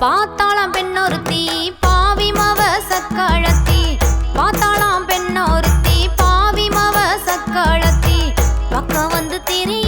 பார்த்தாளாம் பெண்ணொருத்தி பாவி மவ சக்காளத்தி பார்த்தாளாம் பெண்ணொருத்தி பாவி மவ சக்காளத்தி பக்கம் வந்து திரியிறாளாம்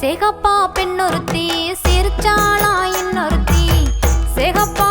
சிகப்பா பெண்ணொருத்தி சிரிச்சாளா இன்னொருத்தி. சிகப்பா